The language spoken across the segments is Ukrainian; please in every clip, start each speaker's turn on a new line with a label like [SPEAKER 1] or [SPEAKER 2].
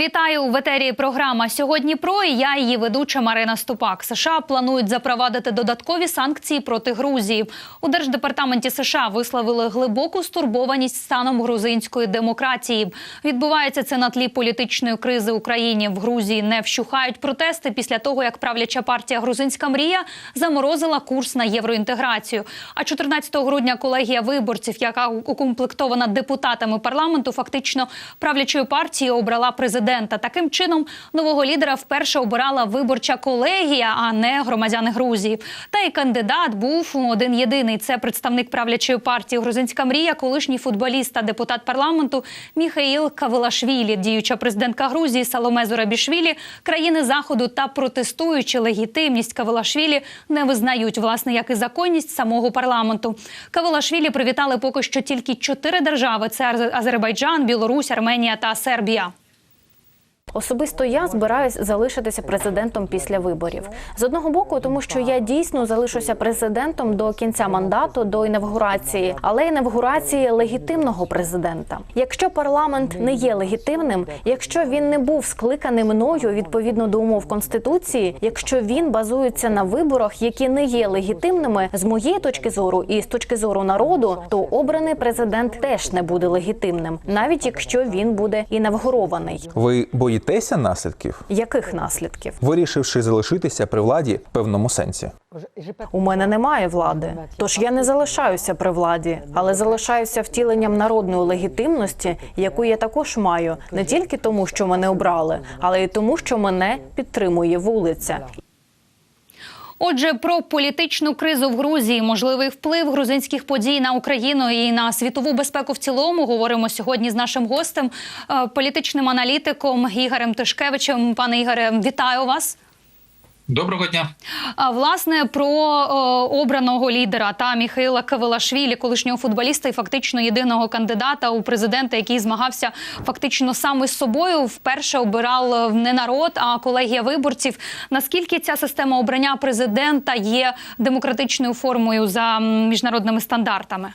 [SPEAKER 1] Вітаю в етері. Програма сьогодні про і я її ведуча Марина Ступак. США планують запровадити додаткові санкції проти Грузії. У держдепартаменті США висловили глибоку стурбованість станом грузинської демократії. Відбувається це на тлі політичної кризи в Україні. В Грузії не вщухають протести після того, як правляча партія Грузинська мрія заморозила курс на євроінтеграцію. А 14 грудня колегія виборців, яка укомплектована депутатами парламенту, фактично правлячою партією обрала президента. Таким чином нового лідера вперше обирала виборча колегія, а не громадяни Грузії. Та й кандидат був один єдиний. Це представник правлячої партії Грузинська мрія, колишній футболіст та депутат парламенту Міхаїл Кавилашвілі, діюча президентка Грузії Саломе Зурабішвілі, країни заходу та протестуючи легітимність Кавилашвілі не визнають власне як і законність самого парламенту. Кавилашвілі привітали поки що тільки чотири держави: це Азербайджан, Білорусь, Арменія та Сербія.
[SPEAKER 2] Особисто я збираюсь залишитися президентом після виборів. З одного боку, тому що я дійсно залишуся президентом до кінця мандату, до інавгурації, але інавгурації легітимного президента. Якщо парламент не є легітимним, якщо він не був скликаний мною відповідно до умов конституції, якщо він базується на виборах, які не є легітимними, з моєї точки зору і з точки зору народу, то обраний президент теж не буде легітимним, навіть якщо він буде інавгурований.
[SPEAKER 3] Ви боїтеся наслідків,
[SPEAKER 2] Яких наслідків?
[SPEAKER 3] вирішивши залишитися при владі в певному сенсі?
[SPEAKER 2] У мене немає влади, тож я не залишаюся при владі, але залишаюся втіленням народної легітимності, яку я також маю, не тільки тому, що мене обрали, але й тому, що мене підтримує вулиця.
[SPEAKER 1] Отже, про політичну кризу в Грузії, можливий вплив грузинських подій на Україну і на світову безпеку в цілому говоримо сьогодні з нашим гостем, е, політичним аналітиком Ігорем Тишкевичем. Пане Ігоре, вітаю вас.
[SPEAKER 4] Доброго дня.
[SPEAKER 1] А власне про е, обраного лідера та Міхаїла Кавилашвілі, колишнього футболіста і фактично єдиного кандидата у президента, який змагався фактично сам із собою, вперше обирав не народ, а колегія виборців. Наскільки ця система обрання президента є демократичною формою за міжнародними стандартами?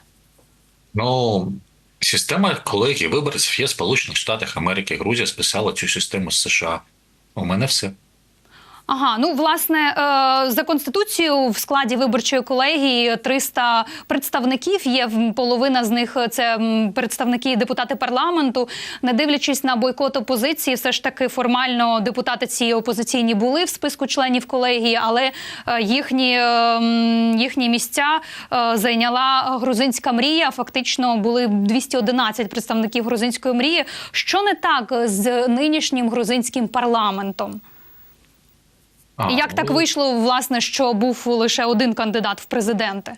[SPEAKER 4] Ну, система колегії виборців є в Сполучених Штатах Америки. Грузія списала цю систему з США. У мене все.
[SPEAKER 1] Ага, ну власне е, за конституцією в складі виборчої колегії 300 представників є. Половина з них це представники депутати парламенту. Не дивлячись на бойкот опозиції, все ж таки формально депутати ці опозиційні були в списку членів колегії, але е, їхні, е, їхні місця е, зайняла грузинська мрія. Фактично були 211 представників грузинської мрії. Що не так з нинішнім грузинським парламентом?
[SPEAKER 4] А,
[SPEAKER 1] І Як так
[SPEAKER 4] ну,
[SPEAKER 1] вийшло, власне, що був лише один кандидат в президенти?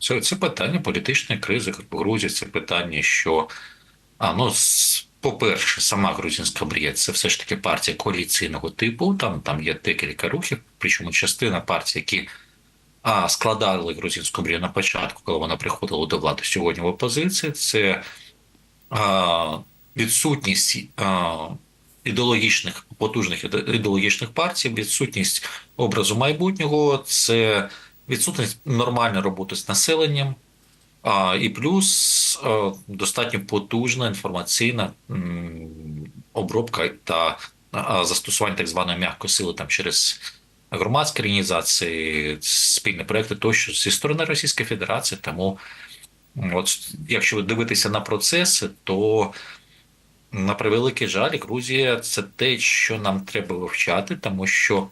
[SPEAKER 4] Це, це питання політичної кризи в Грузії. Це питання, що а, ну, по-перше, сама грузинська мрія це все ж таки партія коаліційного типу. Там, там є декілька рухів, причому частина партій, які а, складали грузинську мрію на початку, коли вона приходила до влади сьогодні в опозиції. Це а, відсутність а, ідеологічних потужних ідеологічних партій, відсутність образу майбутнього, це відсутність нормальної роботи з населенням, а, і плюс а, достатньо потужна інформаційна обробка та застосування так званої м'якої сили там через громадські організації, спільні проекти тощо зі сторони Російської Федерації. Тому от якщо ви дивитеся на процеси, то на превеликий жаль, Грузія це те, що нам треба вивчати, тому що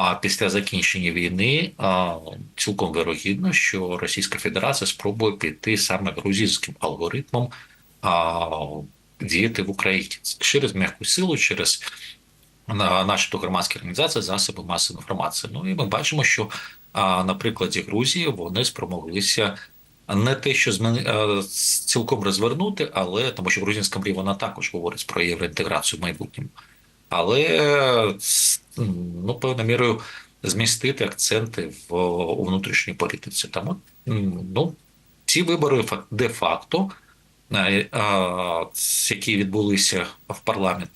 [SPEAKER 4] а після закінчення війни а, цілком вирогідно, що Російська Федерація спробує піти саме грузинським алгоритмом а, діяти в Україні через м'яку силу, через на наші громадські організації, засоби масової інформації. Ну і ми бачимо, що а, на прикладі Грузії вони спромоглися не те, що зміни е, цілком розвернути, але тому що грузинська мрія вона також говорить про євроінтеграцію в майбутньому. Але е, ну, певною мірою змістити акценти в у внутрішній політиці. Тому ну, ці вибори фак- де-факто, е, ц- які відбулися в парламент,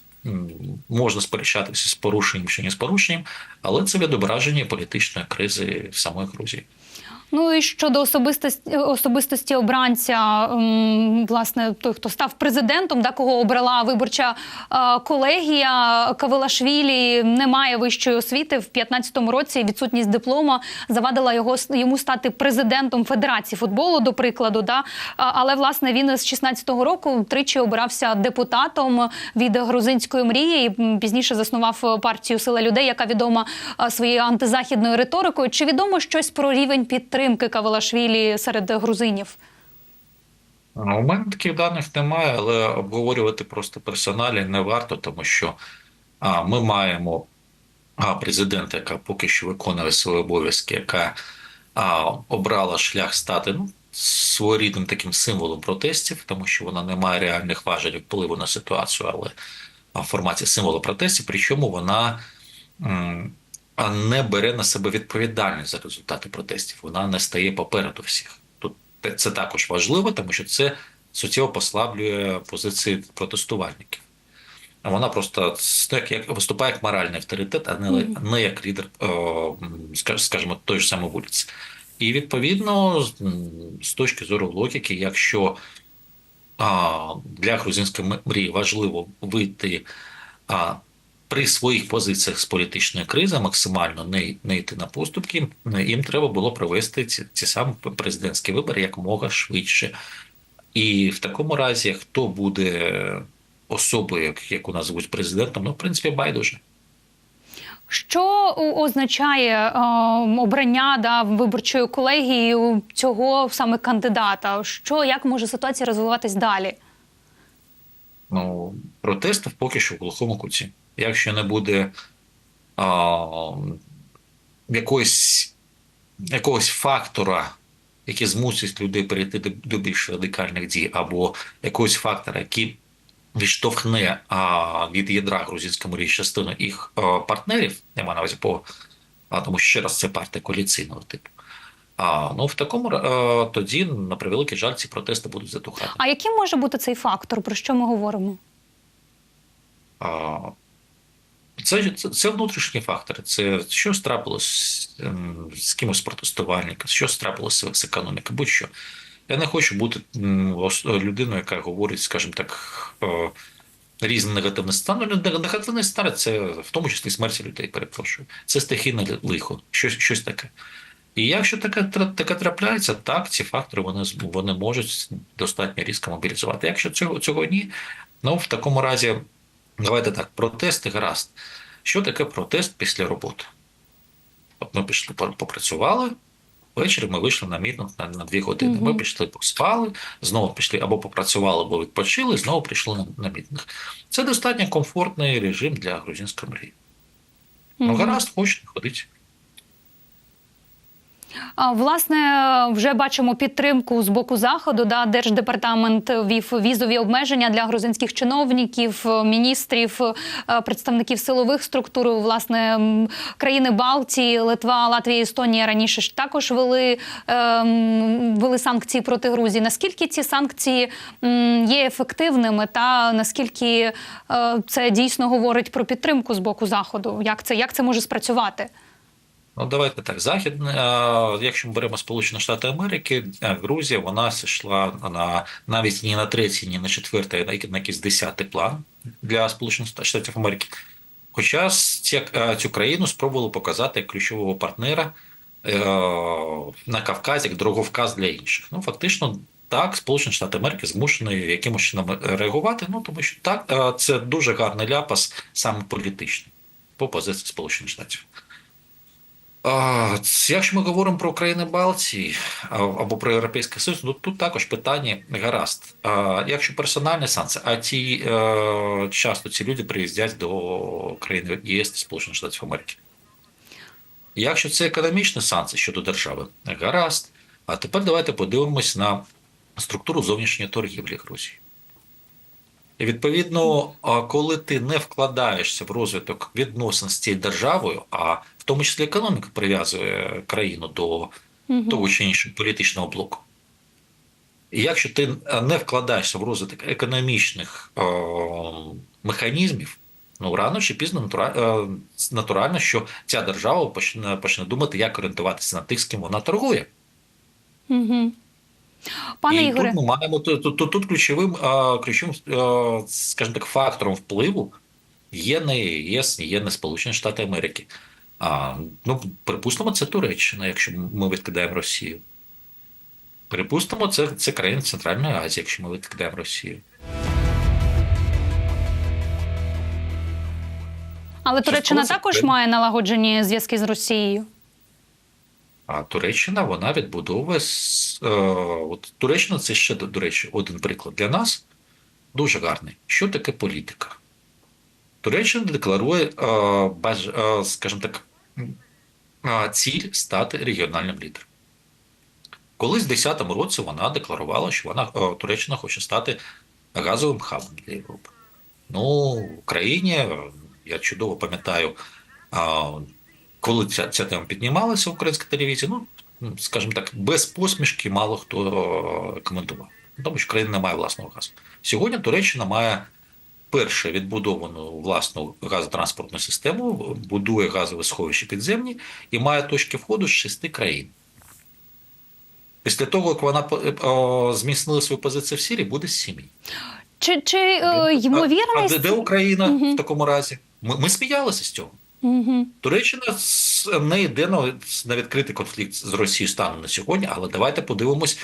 [SPEAKER 4] можна сперечатися з порушенням чи не з порушенням, але це відображення політичної кризи в самої Грузії.
[SPEAKER 1] Ну і щодо особистості особистості обранця, власне, той, хто став президентом, да, кого обрала виборча е, колегія Кавилашвілі, не має вищої освіти. В 15-му році відсутність диплома завадила його йому стати президентом Федерації футболу, до прикладу. Да? Але власне він з 16-го року тричі обирався депутатом від грузинської мрії. і Пізніше заснував партію Сила людей, яка відома своєю антизахідною риторикою. Чи відомо щось про рівень підтримки Кавалашвілі серед грузинів?
[SPEAKER 4] Ну, У мене таких даних немає, але обговорювати просто персоналі не варто, тому що а, ми маємо а, президента, яка поки що виконує свої обов'язки, яка а, обрала шлях стати ну, своєрідним таким символом протестів, тому що вона не має реальних важелів впливу на ситуацію, але в форматі символу протестів, причому вона м, а, не бере на себе відповідальність за результати протестів. Вона не стає попереду всіх. Тут це також важливо, тому що це суттєво послаблює позиції протестувальників. А вона просто ну, як, як виступає як моральний авторитет, а не, не як лідер, о, скажімо, той ж самої вулиці. І відповідно, з- точки зору логіки, якщо а, для грузинської мрії важливо вийти а, при своїх позиціях з політичної кризи, максимально не, не йти на поступки, їм треба було провести ці, ці самі президентські вибори якомога швидше. І в такому разі, хто буде особою, як- яку назвуть президентом, ну, в принципі, байдуже.
[SPEAKER 1] Що означає е, обрання да, виборчою колегією цього саме кандидата? Що як може ситуація розвиватись далі?
[SPEAKER 4] Ну, протестів поки що в глухому куті. Якщо не буде а, якогось, якогось фактора, який змусить людей перейти до, до більш радикальних дій, або якогось фактора, який відштовхне а, від ядра грузинської мрії частину їх а, партнерів, я маю на увазі по а, тому що ще раз це партія коаліційного типу. А, ну, в такому а, тоді, на превеликий жаль, ці протести будуть затухати.
[SPEAKER 1] А яким може бути цей фактор? Про що ми говоримо?
[SPEAKER 4] Це, це, це внутрішні фактори. Це що трапилось ем, з кимось протестувальником, що трапилося з економікою, будь-що. Я не хочу бути людиною, яка говорить, скажімо так, е, різні негативні стани. Ну, Негативний стан це в тому числі смерті людей, перепрошую. Це стихійне лихо, щось, щось таке. І якщо таке, таке трапляється, так, ці фактори вони, вони можуть достатньо різко мобілізувати. Якщо цього, цього ні, ну в такому разі, давайте так, протести гаразд. Що таке протест після роботи? От ми пішли, попрацювали, ввечері ми вийшли на мітинг на, на дві години. Ми пішли, поспали, знову пішли або попрацювали, або відпочили, знову прийшли на, на мітинг. Це достатньо комфортний режим для грузинської мрії. Ну, гаразд, хочете, ходіть.
[SPEAKER 1] Власне, вже бачимо підтримку з боку заходу. Да, держдепартамент ввів візові обмеження для грузинських чиновників, міністрів, е, представників силових структур. Власне, країни Балтії, Литва, Латвія, Естонія раніше ж також вели, ем, вели санкції проти Грузії. Наскільки ці санкції є ефективними, та наскільки е, це дійсно говорить про підтримку з боку заходу? Як це, як це може спрацювати?
[SPEAKER 4] Ну, давайте так. Західне, е, якщо ми беремо Сполучені Штати Америки, е, Грузія вона йшла на навіть ні на третій, ні на четвертий, а на якийсь десятий план для Сполучених Штатів Америки. Хоча е, цю країну спробували показати як ключового партнера на Кавказі, як дороговказ для інших. Ну, фактично, так, Сполучені Штати Америки змушені якимось чином реагувати. Ну тому що так, це дуже гарний ляпас, саме політичний, по позиції Сполучених Штатів. Якщо ми говоримо про країни Балтії або про Європейський Союз, ну тут також питання гаразд. Якщо персональні санкції, а ті е, часто ці люди приїздять до країн ЄС та Сполучених Штатів Америки. Якщо це економічні санкції щодо держави, гаразд. А тепер давайте подивимось на структуру зовнішньої торгівлі Грузії. І відповідно, коли ти не вкладаєшся в розвиток відносин з цією державою, а в тому числі економіка прив'язує країну до
[SPEAKER 1] Мгм.
[SPEAKER 4] того чи іншого політичного блоку. І якщо ти е, не вкладаєшся в розвиток економічних е, механізмів, ну рано чи пізно натура- е, натурально, що ця держава почне, почне думати, як орієнтуватися на тих, з ким вона торгує.
[SPEAKER 1] Угу. Пане
[SPEAKER 4] і
[SPEAKER 1] Ігоре,
[SPEAKER 4] тут ми маємо тут, тут, тут ключовим, а, ключовим, а, скажімо так, фактором впливу є не ЄС, є не Сполучені Штати Америки. А, ну, припустимо, це Туреччина, якщо ми відкидаємо Росію. Припустимо, це, це країни Центральної Азії, якщо ми відкидаємо Росію.
[SPEAKER 1] але Туреччина також має налагоджені зв'язки з Росією.
[SPEAKER 4] А Туреччина вона відбудовує е, от Туреччина це ще до, речі, один приклад для нас дуже гарний. Що таке політика? Туреччина декларує, е, баж, е, скажімо так, ціль стати регіональним лідером. Колись в 2010 році вона декларувала, що вона е, Туреччина хоче стати газовим хабом для Європи. Ну, в Україні е, я чудово пам'ятаю. коли ця, ця тема піднімалася в українській телевізії, ну, скажімо так, без посмішки мало хто е, коментував. Тому що країна не має власного газу. Сьогодні Туреччина має перше відбудовану власну газотранспортну систему, будує газове сховище підземні і має точки входу з шести країн. Після того, як вона е, зміцнила свою позицію в Сирії, буде з сім'ї.
[SPEAKER 1] Чи, чи е,
[SPEAKER 4] А, а де, де Україна
[SPEAKER 1] Мгм.
[SPEAKER 4] в такому разі? Ми, ми сміялися з цього.
[SPEAKER 1] Угу.
[SPEAKER 4] Туреччина не йде на, на відкритий конфлікт з Росією станом на сьогодні, але давайте подивимось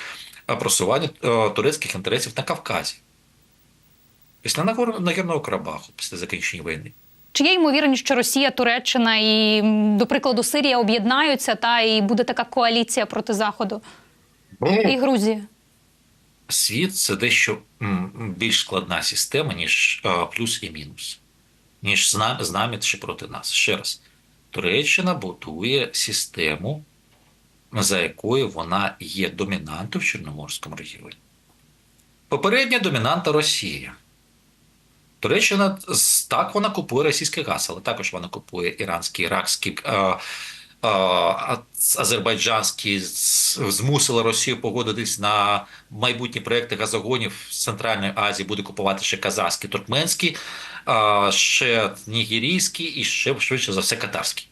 [SPEAKER 4] просування е, турецьких інтересів на Кавказі. Після Нагірного Карабаху, після закінчення війни.
[SPEAKER 1] Чи є ймовірність, що Росія, Туреччина і, до прикладу, Сирія об'єднаються та і буде така коаліція проти Заходу і Грузія?
[SPEAKER 4] Світ це дещо більш складна система, ніж плюс і мінус, ніж з нами чи проти нас. Ще раз, Туреччина будує систему, за якою вона є домінантом в Чорноморському регіоні. Попередня домінанта Росія. Туреччина так вона купує російський газ, але також вона купує іранський, іракський, е, е, азербайджанський, змусила Росію погодитись на майбутні проекти газогонів з Центральної Азії, буде купувати ще казахський, туркменський, е, ще нігерійський і ще швидше за все катарський.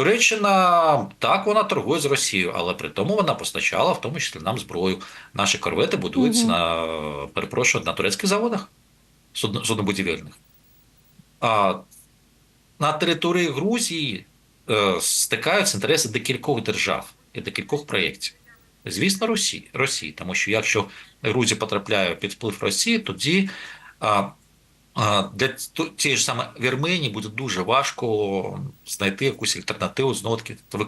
[SPEAKER 4] Туреччина так вона торгує з Росією, але при тому вона постачала в тому числі нам зброю. Наші корвети будуються
[SPEAKER 1] Мгм.
[SPEAKER 4] на перепрошую на турецьких заводах суднобудівельних. А на території Грузії е, стикаються інтереси декількох держав і декількох проєктів. Звісно, Росії, Росії, тому що якщо Грузія потрапляє під вплив Росії, тоді а, для тієї ж саме Вірменії буде дуже важко знайти якусь альтернативу знову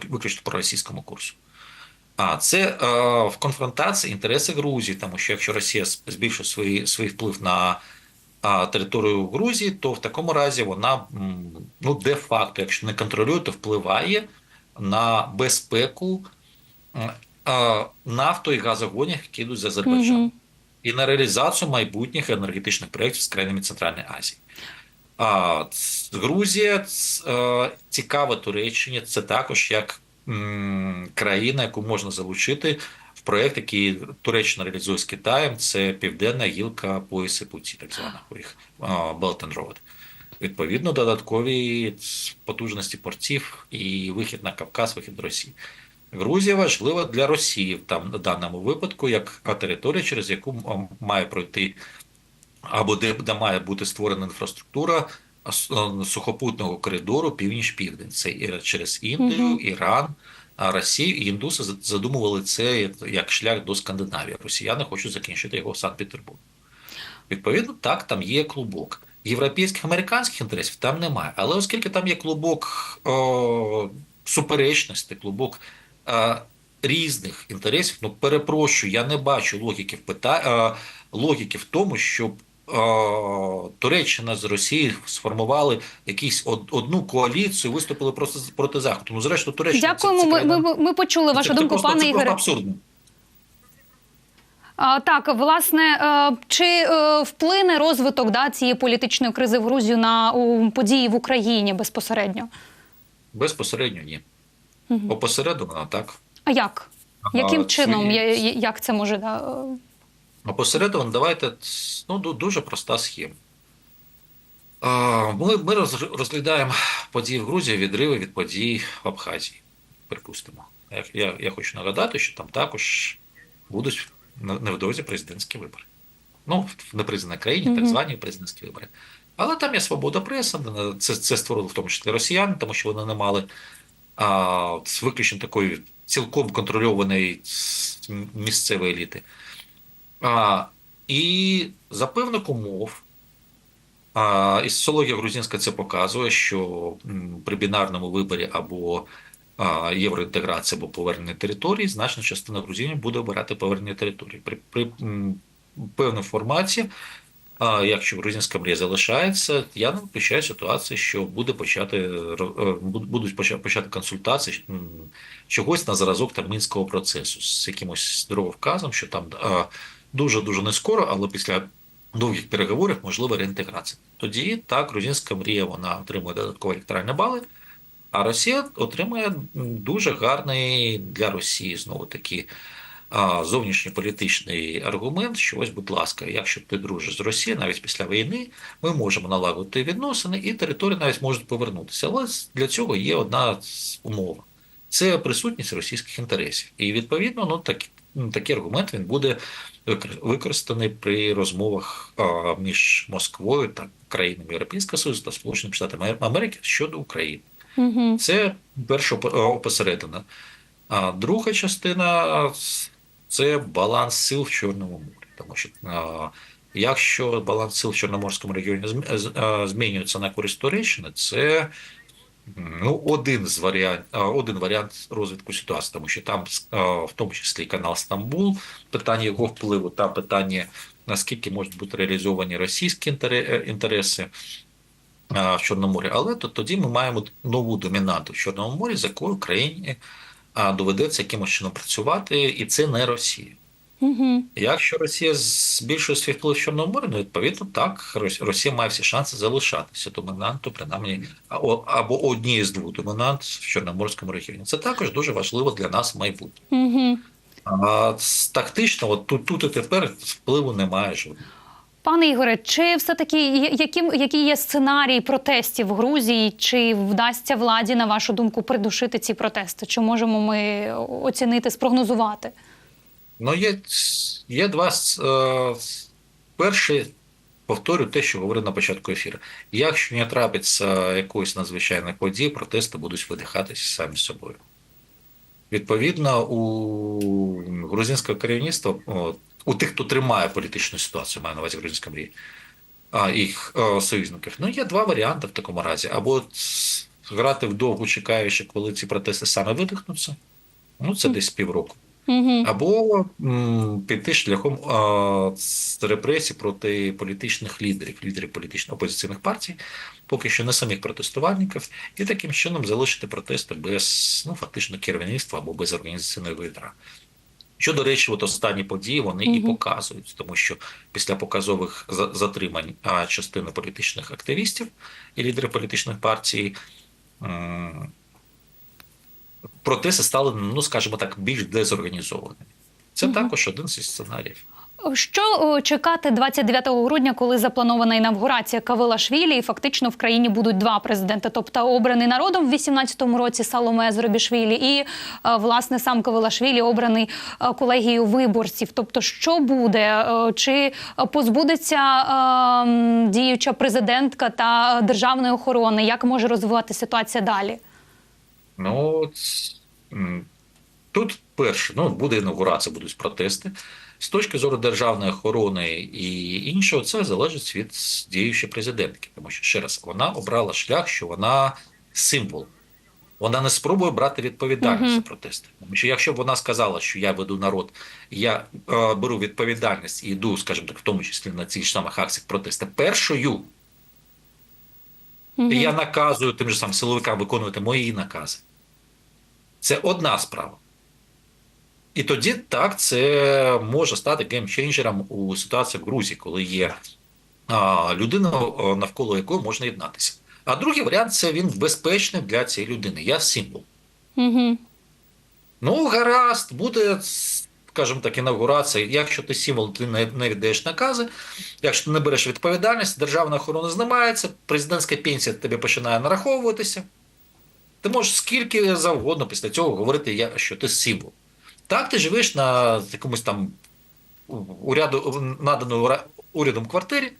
[SPEAKER 4] виключно по російському курсу. А це е, в конфронтації інтереси Грузії, тому що якщо Росія збільшує свій, свій вплив на а, територію Грузії, то в такому разі вона ну де-факто, якщо не контролює, то впливає на безпеку а, нафто і газогонів, які йдуть з Азербайджану,
[SPEAKER 1] Мгм.
[SPEAKER 4] І на реалізацію майбутніх енергетичних проєктів з країнами Центральної Азії. А, Грузія е, цікава Туреччині. Це також як країна, яку можна залучити в проєкт, який Туреччина реалізує з Китаєм. Це південна гілка пояси путі, так звана їх Belt and Road. Відповідно, додаткові потужності портів і вихід на Кавказ, вихід до Росії. Грузія важлива для Росії в там в даному випадку, як територія, через яку має пройти або де, де має бути створена інфраструктура е, сухопутного коридору північ-південь. Це і через Індію,
[SPEAKER 1] Мгм.
[SPEAKER 4] Іран, а Росію. І індуси задумували це як шлях до Скандинавії. Росіяни хочуть закінчити його в Санкт-Петербургу. Відповідно, так, там є клубок. Європейських американських інтересів там немає. Але оскільки там є клубок о, суперечностей, клубок різних інтересів, ну перепрошую, я не бачу логіки в пита... е, логіки в тому, щоб е, Туреччина з Росією сформували якісь од- одну коаліцію, виступили просто проти Заходу. Ну, зрештою, Туреччина
[SPEAKER 1] Дякуємо.
[SPEAKER 4] це
[SPEAKER 1] Ми,
[SPEAKER 4] країна-
[SPEAKER 1] ми, ми почули вашу
[SPEAKER 4] це- це
[SPEAKER 1] думку,
[SPEAKER 4] просто-
[SPEAKER 1] пане
[SPEAKER 4] це просто
[SPEAKER 1] Ігоре.
[SPEAKER 4] абсурдно.
[SPEAKER 1] Так, власне, е, чи е, вплине розвиток да, цієї політичної кризи в Грузію на події в Україні безпосередньо?
[SPEAKER 4] Безпосередньо ні.
[SPEAKER 1] Мгм.
[SPEAKER 4] Опосередковано так.
[SPEAKER 1] А як? Яким
[SPEAKER 4] А,
[SPEAKER 1] чином? я- Як це може? Да? е,
[SPEAKER 4] давайте ну, дуже проста схема. Ми, ми розглядаємо події в Грузії, відриви від подій в Абхазії, припустимо. Я, я, я хочу нагадати, що там також будуть невдовзі президентські вибори. Ну, в непризнаній країні, так звані президентські вибори. Але там є свобода преси, це, це створили в тому числі росіяни, тому що вони не мали а, з виключно такої цілком контрольованої місцевої еліти. А, і за певних умов, а, і соціологія грузинська це показує, що при бінарному виборі або а, євроінтеграції або повернення території, значна частина грузинів буде обирати повернення території. При, при певній форматі, а, якщо грузинська мрія залишається, я не виключаю ситуацію, що буде почати е, будуть поча- почати консультації чогось на зразок там мінського процесу з якимось дороговказом, що там дуже дуже не скоро, але після довгих переговорів можлива реінтеграція. Тоді так, грузинська мрія вона отримує додаткові електоральні бали. А Росія отримує дуже гарний для Росії знову таки а, зовнішньополітичний аргумент, що ось, будь ласка, якщо ти дружиш з Росією, навіть після війни, ми можемо налагодити відносини, і території навіть можуть повернутися. Але для цього є одна з умова: це присутність російських інтересів. І відповідно, ну так, ну, такий аргумент він буде використаний при розмовах між Москвою та країнами Європейського Союзу та Сполученими Штатами Америки щодо України.
[SPEAKER 1] Угу.
[SPEAKER 4] Це перша опосередина. А друга частина це баланс сил в Чорному морі. Тому що а, якщо баланс сил в Чорноморському регіоні змінюється на користь Туреччини, це ну, один з варіант, один варіант розвитку ситуації, тому що там в тому числі канал Стамбул, питання його впливу та питання, наскільки можуть бути реалізовані російські е, інтереси в Чорному морі. Але то тоді ми маємо нову домінанту в Чорному морі, з якою Україні а, доведеться якимось чином працювати, і це не Росія.
[SPEAKER 1] Угу.
[SPEAKER 4] Якщо Росія збільшує свій вплив в Чорному морі, ну відповідно так Рос- Росія має всі шанси залишатися домінантом, принаймні або однією з двох домінант в Чорноморському регіоні. Це також дуже важливо для нас в майбутньому.
[SPEAKER 1] Угу.
[SPEAKER 4] А тактично, от тут, тут і тепер впливу немає жодного.
[SPEAKER 1] Пане Ігоре, чи все таки яким які є сценарії протестів в Грузії? Чи вдасться владі, на вашу думку, придушити ці протести? Чи можемо ми оцінити, спрогнозувати?
[SPEAKER 4] Ну, є, є два. Е, перше, повторю те, що говорив на початку ефіру. Якщо не трапиться якоїсь надзвичайної події, протести будуть видихатися самі собою. Відповідно, у грузинського керівництва, у тих, хто тримає політичну ситуацію, маю на увазі грузинська мрія, а їх е, союзників, ну є два варіанти в такому разі. Або грати вдовгу, чекаючи, коли ці протести саме видихнуться, ну це десь півроку. Або м, піти шляхом а, репресій проти політичних лідерів, лідерів політично опозиційних партій, поки що не самих протестувальників, і таким чином залишити протести без ну, фактично керівництва або без організаційної лідера. Що, до речі, от останні події вони і показують, тому що після показових за- затримань частини політичних активістів і лідерів політичних партій протести стали, ну скажімо так, більш дезорганізованими. Це
[SPEAKER 1] Мгм.
[SPEAKER 4] також один зі сценаріїв.
[SPEAKER 1] Що чекати 29 грудня, коли запланована інавгурація Кавилашвілі, і фактично в країні будуть два президенти, тобто обраний народом в 18-му році Саломе Зробішвілі, і е, власне сам Кавилашвілі обраний е, колегією виборців. Тобто, що буде? Е, Чи позбудеться е, діюча президентка та державної охорони? Як може розвиватися ситуація далі?
[SPEAKER 4] Ну, тут перше, ну, буде інаугурація, будуть протести. З точки зору державної охорони і іншого, це залежить від діючої президентки. Тому що, ще раз, вона обрала шлях, що вона символ. Вона не спробує брати відповідальність за протести. Тому що якщо б вона сказала, що я веду народ, я е, беру відповідальність і йду, скажімо так, в тому числі на ж самих акціях протесту першою,
[SPEAKER 1] Мгм.
[SPEAKER 4] і я наказую тим же самим силовикам виконувати мої накази. Це одна справа. І тоді так, це може стати геймченджером у ситуації в Грузії, коли є а, людина, навколо якої можна єднатися. А другий варіант це він безпечний для цієї людини. Я символ.
[SPEAKER 1] Мгм.
[SPEAKER 4] Ну, гаразд, буде, скажімо так, інаугурація. Якщо ти символ, ти не, не віддаєш накази. Якщо ти не береш відповідальність, державна охорона знімається, президентська пенсія тобі починає нараховуватися. Ти можеш скільки завгодно після цього говорити, що ти символ. Так, ти живеш на якомусь там уряду, наданою ура- урядом квартирі,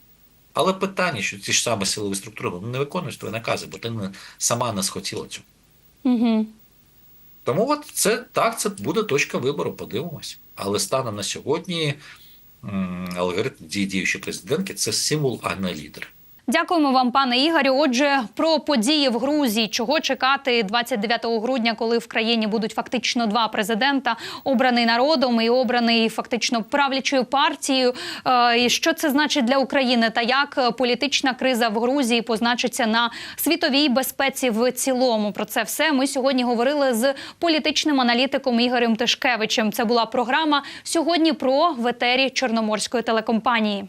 [SPEAKER 4] але питання, що ці ж самі силові структури вони не виконують твої накази, бо ти не, сама не схотіла цього.
[SPEAKER 1] Угу.
[SPEAKER 4] Тому от це так, це буде точка вибору, подивимось. Але станом на сьогодні алгоритм дії діючої президентки це символ, а не лідер.
[SPEAKER 1] Дякуємо вам, пане Ігорю. Отже, про події в Грузії, чого чекати 29 грудня, коли в країні будуть фактично два президента, обраний народом і обраний фактично правлячою партією. Е, І що це значить для України, та як політична криза в Грузії позначиться на світовій безпеці в цілому? Про це все ми сьогодні говорили з політичним аналітиком Ігорем Тишкевичем. Це була програма сьогодні про в етері Чорноморської телекомпанії.